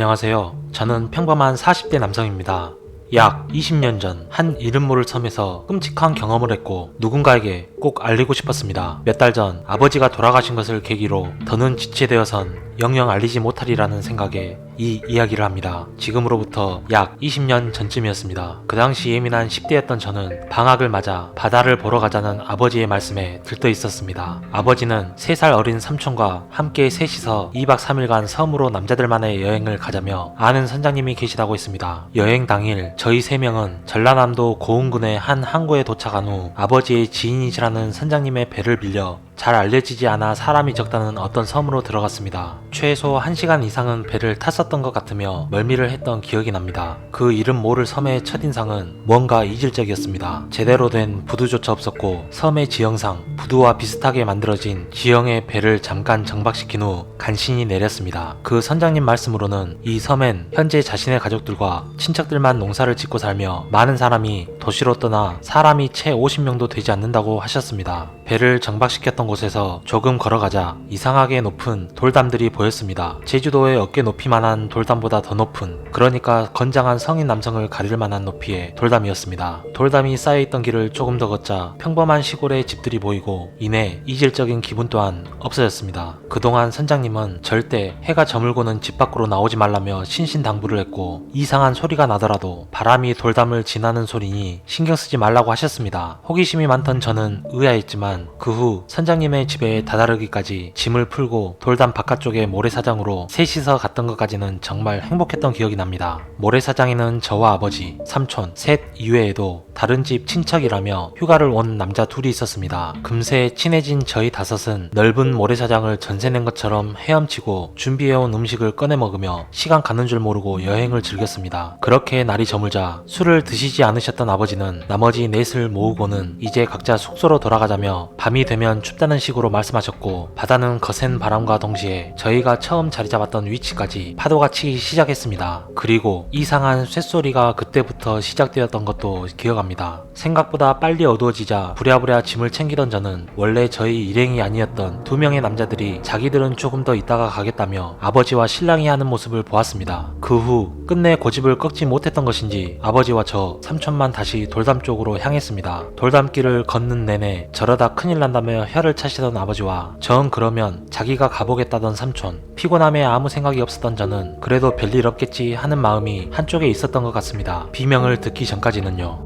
안녕하세요. 저는 평범한 40대 남성입니다. 약 20년 전 한 이름 모를 섬에서 끔찍한 경험을 했고 누군가에게 꼭 알리고 싶었습니다. 몇 달 전 아버지가 돌아가신 것을 계기로 더는 지체되어선 영영 알리지 못하리라는 생각에 이 이야기를 합니다. 지금으로부터 약 20년 전쯤이었습니다. 그 당시 예민한 10대였던 저는 방학을 맞아 바다를 보러 가자는 아버지의 말씀에 들떠 있었습니다. 아버지는 3살 어린 삼촌과 함께 셋이서 2박 3일간 섬으로 남자들만의 여행을 가자며 아는 선장님이 계시다고 했습니다. 여행 당일 저희 3명은 전라남도 고흥군의 한 항구에 도착한 후 아버지의 지인이시라는 선장님의 배를 빌려 잘 알려지지 않아 사람이 적다는 어떤 섬으로 들어갔습니다. 최소 1시간 이상은 배를 탔었던 것 같으며 멀미를 했던 기억이 납니다. 그 이름 모를 섬의 첫인상은 뭔가 이질적이었습니다. 제대로 된 부두조차 없었고 섬의 지형상 부두와 비슷하게 만들어진 지형의 배를 잠깐 정박시킨 후 간신히 내렸습니다. 그 선장님 말씀으로는 이 섬엔 현재 자신의 가족들과 친척들만 농사를 짓고 살며 많은 사람이 도시로 떠나 사람이 채 50명도 되지 않는다고 하셨습니다. 배를 정박시켰던 곳에서 조금 걸어가자 이상하게 높은 돌담들이 보였습니다. 제주도의 어깨 높이만한 돌담보다 더 높은 그러니까 건장한 성인 남성을 가릴 만한 높이의 돌담이었습니다. 돌담이 쌓여있던 길을 조금 더 걷자 평범한 시골의 집들이 보이고 이내 이질적인 기분 또한 없어졌습니다. 그동안 선장님은 절대 해가 저물고는 집 밖으로 나오지 말라며 신신당부를 했고 이상한 소리가 나더라도 바람이 돌담을 지나는 소리니 신경 쓰지 말라고 하셨습니다. 호기심이 많던 저는 의아했지만 그 후 선장님의 집에 다다르기까지 짐을 풀고 돌담 바깥쪽의 모래사장으로 셋이서 갔던 것까지는 정말 행복했던 기억이 납니다. 모래사장에는 저와 아버지, 삼촌, 셋 이외에도 다른 집 친척이라며 휴가를 온 남자 둘이 있었습니다. 금세 친해진 저희 다섯은 넓은 모래사장을 전세 낸 것처럼 헤엄치고 준비해온 음식을 꺼내 먹으며 시간 가는 줄 모르고 여행을 즐겼습니다. 그렇게 날이 저물자 술을 드시지 않으셨던 아버지는 나머지 넷을 모으고는 이제 각자 숙소로 돌아가자며 밤이 되면 춥다는 식으로 말씀하셨고 바다는 거센 바람과 동시에 저희가 처음 자리 잡았던 위치까지 파도가 치기 시작했습니다. 그리고 이상한 쇳소리가 그때부터 시작되었던 것도 기억합니다. 생각보다 빨리 어두워지자 부랴부랴 짐을 챙기던 저는 원래 저희 일행이 아니었던 두 명의 남자들이 자기들은 조금 더 있다가 가겠다며 아버지와 신랑이 하는 모습을 보았습니다. 그 후 끝내 고집을 꺾지 못했던 것인지 아버지와 저 삼촌만 다시 돌담 쪽으로 향했습니다. 돌담길을 걷는 내내 저러다 큰일 난다며 혀를 차시던 아버지와 전 그러면 자기가 가보겠다던 삼촌 피곤함에 아무 생각이 없었던 저는 그래도 별일 없겠지 하는 마음이 한쪽에 있었던 것 같습니다. 비명을 듣기 전까지는요.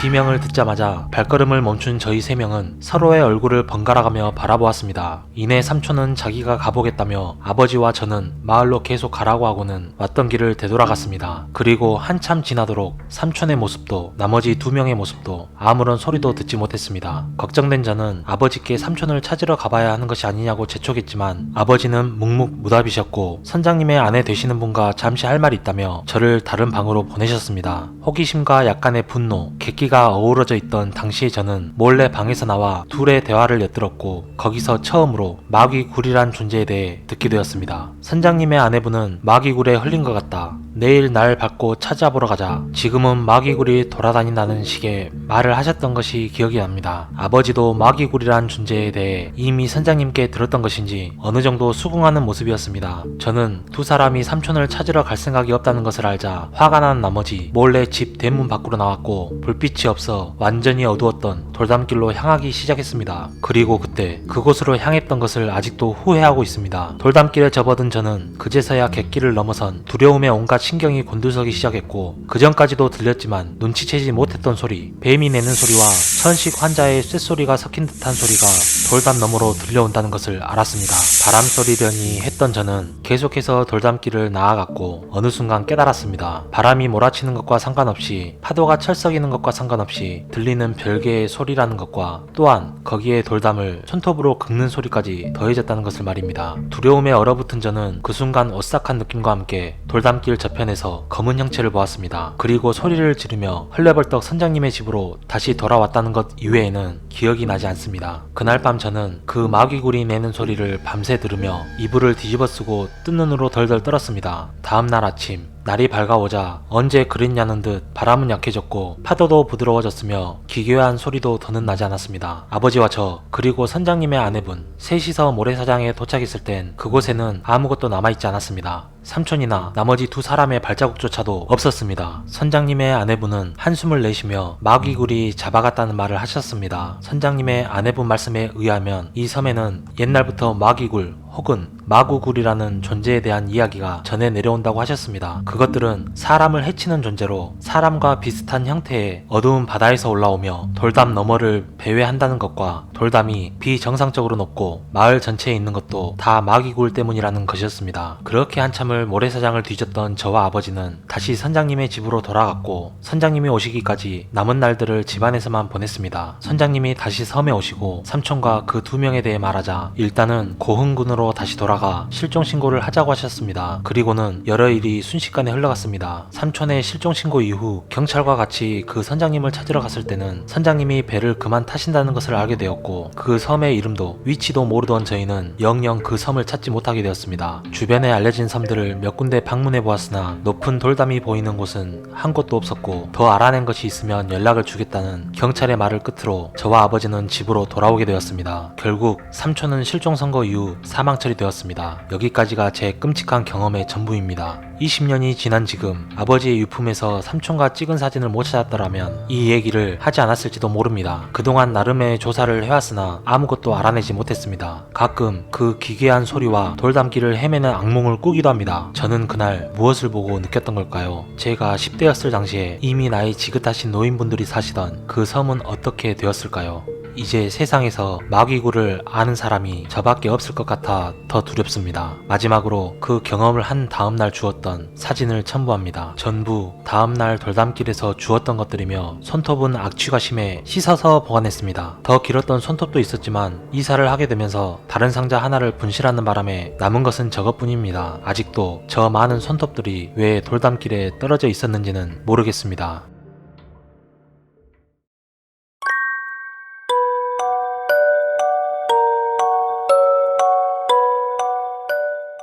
비명을 듣자마자 발걸음을 멈춘 저희 세 명은 서로의 얼굴을 번갈아가며 바라보았습니다. 이내 삼촌은 자기가 가보겠다며 아버지와 저는 마을로 계속 가라고 하고는 왔던 길을 되돌아갔습니다. 그리고 한참 지나도록 삼촌의 모습도 나머지 두 명의 모습도 아무런 소리도 듣지 못했습니다. 걱정된 저는 아버지께 삼촌을 찾으러 가봐야 하는 것이 아니냐고 재촉했지만 아버지는 묵묵무답이셨고 선장님의 아내 되시는 분과 잠시 할 말이 있다며 저를 다른 방으로 보내셨습니다. 호기심과 약간의 분노, 객기 가 어우러져 있던 당시의 저는 몰래 방에서 나와 둘의 대화를 엿들었고 거기서 처음으로 마귀 굴이란 존재에 대해 듣게 되었습니다. 선장님의 아내분은 마귀굴에 흘린 것 같다. 내일 날 받고 찾아보러 가자. 지금은 마귀굴이 돌아다닌다는 식의 말을 하셨던 것이 기억이 납니다. 아버지도 마귀굴이란 존재에 대해 이미 선장님께 들었던 것인지 어느 정도 수긍하는 모습이었습니다. 저는 두 사람이 삼촌을 찾으러 갈 생각이 없다는 것을 알자 화가 난 나머지 몰래 집 대문 밖으로 나왔고 불빛이 없어 완전히 어두웠던 돌담길로 향하기 시작했습니다. 그리고 그때 그곳으로 향했던 것을 아직도 후회하고 있습니다. 돌담길에 접어든 저는 그제서야 객길을 넘어선 두려움에 온갖 신경이 곤두서기 시작했고 그 전까지도 들렸지만 눈치채지 못했던 소리, 뱀이 내는 소리와 천식 환자의 쇳소리가 섞인 듯한 소리가 돌담 너머로 들려온다는 것을 알았습니다. 바람 소리려니 했던 저는 계속해서 돌담길을 나아갔고 어느 순간 깨달았습니다. 바람이 몰아치는 것과 상관없이 파도가 철썩이는 것과 상관없이 들리는 별개의 소리라는 것과 또한 거기에 돌담을 손톱으로 긁는 소리까지 더해졌다는 것을 말입니다. 두려움에 얼어붙은 저는 그 순간 오싹한 느낌과 함께 돌담길 저편에서 검은 형체를 보았습니다. 그리고 소리를 지르며 헐레벌떡 선장님의 집으로 다시 돌아왔다는 것 이외에는 기억이 나지 않습니다. 그날 밤 저는 그 마귀굴이 내는 소리를 밤새 들으며 이불을 뒤집어 쓰고 뜬 눈으로 덜덜 떨었습니다. 다음날 아침 날이 밝아오자 언제 그랬냐는 듯 바람은 약해졌고 파도도 부드러워졌으며 기괴한 소리도 더는 나지 않았습니다. 아버지와 저 그리고 선장님의 아내분 셋이서 모래사장에 도착했을 땐 그곳에는 아무것도 남아있지 않았습니다. 삼촌이나 나머지 두 사람의 발자국조차도 없었습니다. 선장님의 아내분은 한숨을 내쉬며 마귀굴이 잡아갔다는 말을 하셨습니다. 선장님의 아내분 말씀에 의하면 이 섬에는 옛날부터 마귀굴 혹은 마구굴이라는 존재에 대한 이야기가 전해 내려온다고 하셨습니다. 그것들은 사람을 해치는 존재로 사람과 비슷한 형태의 어두운 바다에서 올라오며 돌담 너머를 배회한다는 것과 돌담이 비정상적으로 높고 마을 전체에 있는 것도 다 마귀굴 때문이라는 것이었습니다. 그렇게 한참을 모래사장을 뒤졌던 저와 아버지는 다시 선장님의 집으로 돌아갔고 선장님이 오시기까지 남은 날들을 집안에서만 보냈습니다. 선장님이 다시 섬에 오시고 삼촌과 그 두 명에 대해 말하자 일단은 고흥군으로 다시 돌아가 실종 신고를 하자고 하셨습니다. 그리고는 여러 일이 순식간에 흘러갔습니다. 삼촌의 실종 신고 이후 경찰과 같이 그 선장님을 찾으러 갔을 때는 선장님이 배를 그만 타신다는 것을 알게 되었고 그 섬의 이름도 위치도 모르던 저희는 영영 그 섬을 찾지 못하게 되었습니다. 주변에 알려진 섬들을 몇 군데 방문해 보았으나 높은 돌담이 보이는 곳은 한 곳도 없었고 더 알아낸 것이 있으면 연락을 주겠다는 경찰의 말을 끝으로 저와 아버지는 집으로 돌아오게 되었습니다. 결국 삼촌은 실종 선고 이후 사망 처리되었습니다. 여기까지가 제 끔찍한 경험의 전부입니다. 20년이 지난 지금 아버지의 유품에서 삼촌과 찍은 사진을 못 찾았더라면 이 얘기를 하지 않았을지도 모릅니다. 그동안 나름의 조사를 해왔으나 아무것도 알아내지 못했습니다. 가끔 그 기괴한 소리와 돌담길을 헤매는 악몽을 꾸기도 합니다. 저는 그날 무엇을 보고 느꼈던 걸까요? 제가 10대였을 당시에 이미 나이 지긋하신 노인분들이 사시던 그 섬은 어떻게 되었을까요? 이제 세상에서 마귀구를 아는 사람이 저밖에 없을 것 같아 더 두렵습니다. 마지막으로 그 경험을 한 다음날 주었던 사진을 첨부합니다. 전부 다음날 돌담길에서 주었던 것들이며 손톱은 악취가 심해 씻어서 보관했습니다. 더 길었던 손톱도 있었지만 이사를 하게 되면서 다른 상자 하나를 분실하는 바람에 남은 것은 저것뿐입니다. 아직도 저 많은 손톱들이 왜 돌담길에 떨어져 있었는지는 모르겠습니다.